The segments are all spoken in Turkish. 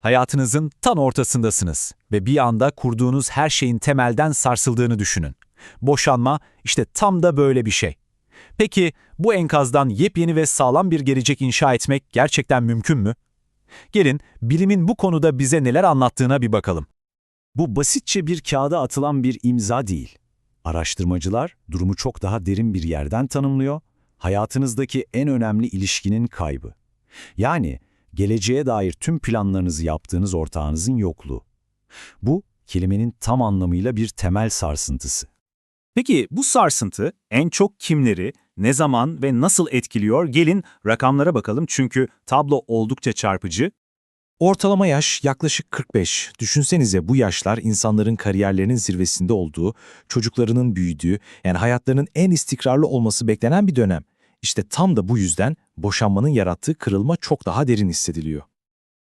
Hayatınızın tam ortasındasınız ve bir anda kurduğunuz her şeyin temelden sarsıldığını düşünün. Boşanma işte tam da böyle bir şey. Peki bu enkazdan yepyeni ve sağlam bir gelecek inşa etmek gerçekten mümkün mü? Gelin bilimin bu konuda bize neler anlattığına bir bakalım. Bu basitçe bir kağıda atılan bir imza değil. Araştırmacılar durumu çok daha derin bir yerden tanımlıyor, hayatınızdaki en önemli ilişkinin kaybı. Yani geleceğe dair tüm planlarınızı yaptığınız ortağınızın yokluğu. Bu, kelimenin tam anlamıyla bir temel sarsıntısı. Peki bu sarsıntı en çok kimleri, ne zaman ve nasıl etkiliyor? Gelin rakamlara bakalım çünkü tablo oldukça çarpıcı. Ortalama yaş yaklaşık 45. Düşünsenize bu yaşlar insanların kariyerlerinin zirvesinde olduğu, çocuklarının büyüdüğü, yani hayatlarının en istikrarlı olması beklenen bir dönem. İşte tam da bu yüzden boşanmanın yarattığı kırılma çok daha derin hissediliyor.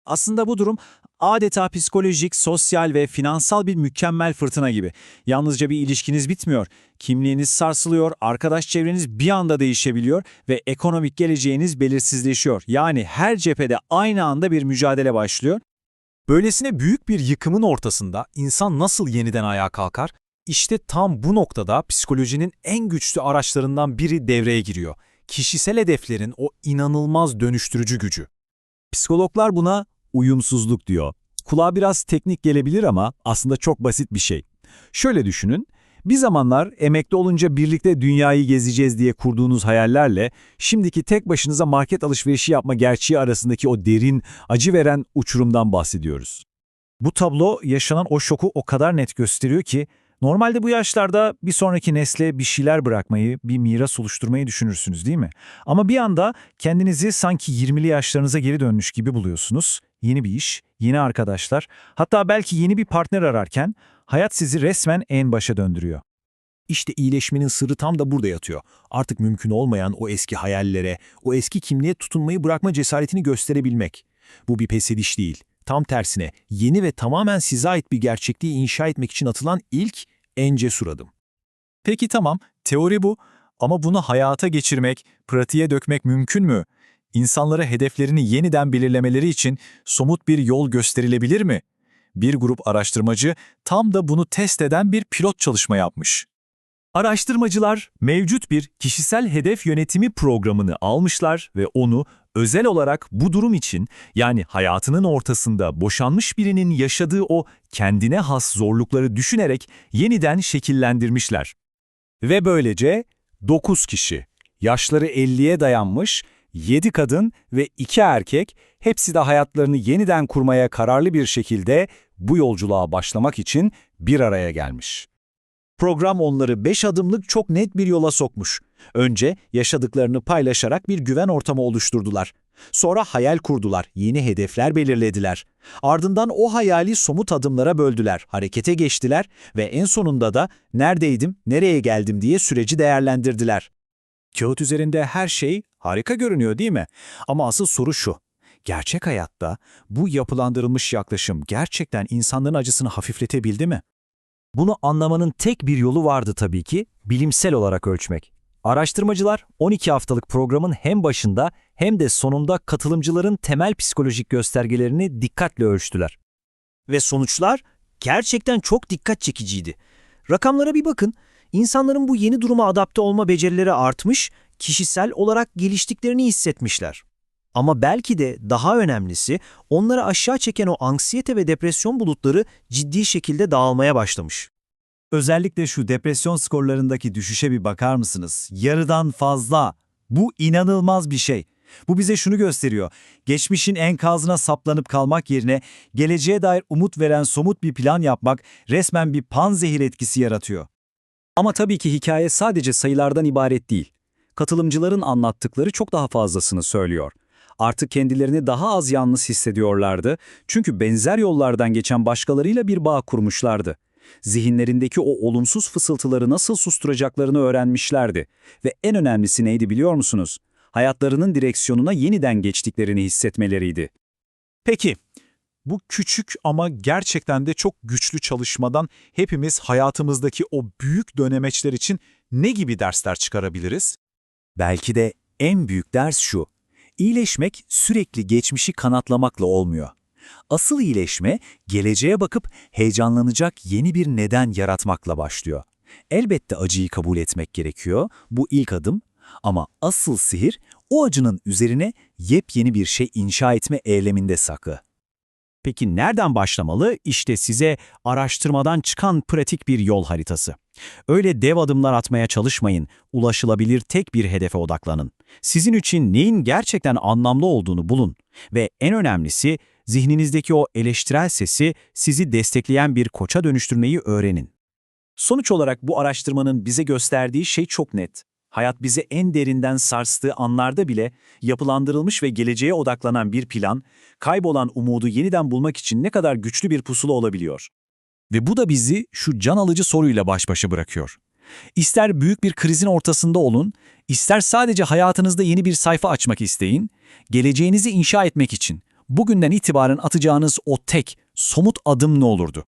Aslında bu durum adeta psikolojik, sosyal ve finansal bir mükemmel fırtına gibi. Yalnızca bir ilişkiniz bitmiyor. Kimliğiniz sarsılıyor, arkadaş çevreniz bir anda değişebiliyor ve ekonomik geleceğiniz belirsizleşiyor. Yani her cephede aynı anda bir mücadele başlıyor. Böylesine büyük bir yıkımın ortasında insan nasıl yeniden ayağa kalkar? İşte tam bu noktada psikolojinin en güçlü araçlarından biri devreye giriyor. Kişisel hedeflerin o inanılmaz dönüştürücü gücü. Psikologlar buna uyumsuzluk diyor. Kulağa biraz teknik gelebilir ama aslında çok basit bir şey. Şöyle düşünün, bir zamanlar emekli olunca birlikte dünyayı gezeceğiz diye kurduğunuz hayallerle şimdiki tek başınıza market alışverişi yapma gerçeği arasındaki o derin, acı veren uçurumdan bahsediyoruz. Bu tablo yaşanan o şoku o kadar net gösteriyor ki, normalde bu yaşlarda bir sonraki nesle bir şeyler bırakmayı, bir miras oluşturmayı düşünürsünüz değil mi? Ama bir anda kendinizi sanki 20'li yaşlarınıza geri dönmüş gibi buluyorsunuz. Yeni bir iş, yeni arkadaşlar, hatta belki yeni bir partner ararken hayat sizi resmen en başa döndürüyor. İşte iyileşmenin sırrı tam da burada yatıyor. Artık mümkün olmayan o eski hayallere, o eski kimliğe tutunmayı bırakma cesaretini gösterebilmek. Bu bir pes ediş değil. Tam tersine yeni ve tamamen size ait bir gerçekliği inşa etmek için atılan ilk, en cesur adım. Peki tamam, teori bu ama bunu hayata geçirmek, pratiğe dökmek mümkün mü? İnsanlara hedeflerini yeniden belirlemeleri için somut bir yol gösterilebilir mi? Bir grup araştırmacı tam da bunu test eden bir pilot çalışma yapmış. Araştırmacılar mevcut bir kişisel hedef yönetimi programını almışlar ve onu özel olarak bu durum için yani hayatının ortasında boşanmış birinin yaşadığı o kendine has zorlukları düşünerek yeniden şekillendirmişler. Ve böylece 9 kişi, yaşları 50'ye dayanmış, 7 kadın ve 2 erkek hepsi de hayatlarını yeniden kurmaya kararlı bir şekilde bu yolculuğa başlamak için bir araya gelmiş. Program onları 5 adımlık çok net bir yola sokmuş. Önce yaşadıklarını paylaşarak bir güven ortamı oluşturdular. Sonra hayal kurdular, yeni hedefler belirlediler. Ardından o hayali somut adımlara böldüler, harekete geçtiler ve en sonunda da neredeydim, nereye geldim diye süreci değerlendirdiler. Kağıt üzerinde her şey harika görünüyor değil mi? Ama asıl soru şu. Gerçek hayatta bu yapılandırılmış yaklaşım gerçekten insanların acısını hafifletebildi mi? Bunu anlamanın tek bir yolu vardı tabii ki, bilimsel olarak ölçmek. Araştırmacılar 12 haftalık programın hem başında hem de sonunda katılımcıların temel psikolojik göstergelerini dikkatle ölçtüler. Ve sonuçlar gerçekten çok dikkat çekiciydi. Rakamlara bir bakın. İnsanların bu yeni duruma adapte olma becerileri artmış, kişisel olarak geliştiklerini hissetmişler. Ama belki de daha önemlisi onları aşağı çeken o anksiyete ve depresyon bulutları ciddi şekilde dağılmaya başlamış. Özellikle şu depresyon skorlarındaki düşüşe bir bakar mısınız? Yarıdan fazla. Bu inanılmaz bir şey. Bu bize şunu gösteriyor. Geçmişin enkazına saplanıp kalmak yerine geleceğe dair umut veren somut bir plan yapmak resmen bir panzehir etkisi yaratıyor. Ama tabii ki hikaye sadece sayılardan ibaret değil. Katılımcıların anlattıkları çok daha fazlasını söylüyor. Artık kendilerini daha az yalnız hissediyorlardı çünkü benzer yollardan geçen başkalarıyla bir bağ kurmuşlardı. Zihinlerindeki o olumsuz fısıltıları nasıl susturacaklarını öğrenmişlerdi. Ve en önemlisi neydi biliyor musunuz? Hayatlarının direksiyonuna yeniden geçtiklerini hissetmeleriydi. Peki, bu küçük ama gerçekten de çok güçlü çalışmadan hepimiz hayatımızdaki o büyük dönemeçler için ne gibi dersler çıkarabiliriz? Belki de en büyük ders şu. İyileşmek sürekli geçmişi kanatlamakla olmuyor. Asıl iyileşme, geleceğe bakıp heyecanlanacak yeni bir neden yaratmakla başlıyor. Elbette acıyı kabul etmek gerekiyor, bu ilk adım. Ama asıl sihir, o acının üzerine yepyeni bir şey inşa etme eyleminde saklı. Peki nereden başlamalı? İşte size araştırmadan çıkan pratik bir yol haritası. Öyle dev adımlar atmaya çalışmayın, ulaşılabilir tek bir hedefe odaklanın. Sizin için neyin gerçekten anlamlı olduğunu bulun ve en önemlisi zihninizdeki o eleştirel sesi sizi destekleyen bir koça dönüştürmeyi öğrenin. Sonuç olarak bu araştırmanın bize gösterdiği şey çok net. Hayat bizi en derinden sarstığı anlarda bile yapılandırılmış ve geleceğe odaklanan bir plan, kaybolan umudu yeniden bulmak için ne kadar güçlü bir pusula olabiliyor. Ve bu da bizi şu can alıcı soruyla baş başa bırakıyor. İster büyük bir krizin ortasında olun, ister sadece hayatınızda yeni bir sayfa açmak isteyin, geleceğinizi inşa etmek için bugünden itibaren atacağınız o tek, somut adım ne olurdu?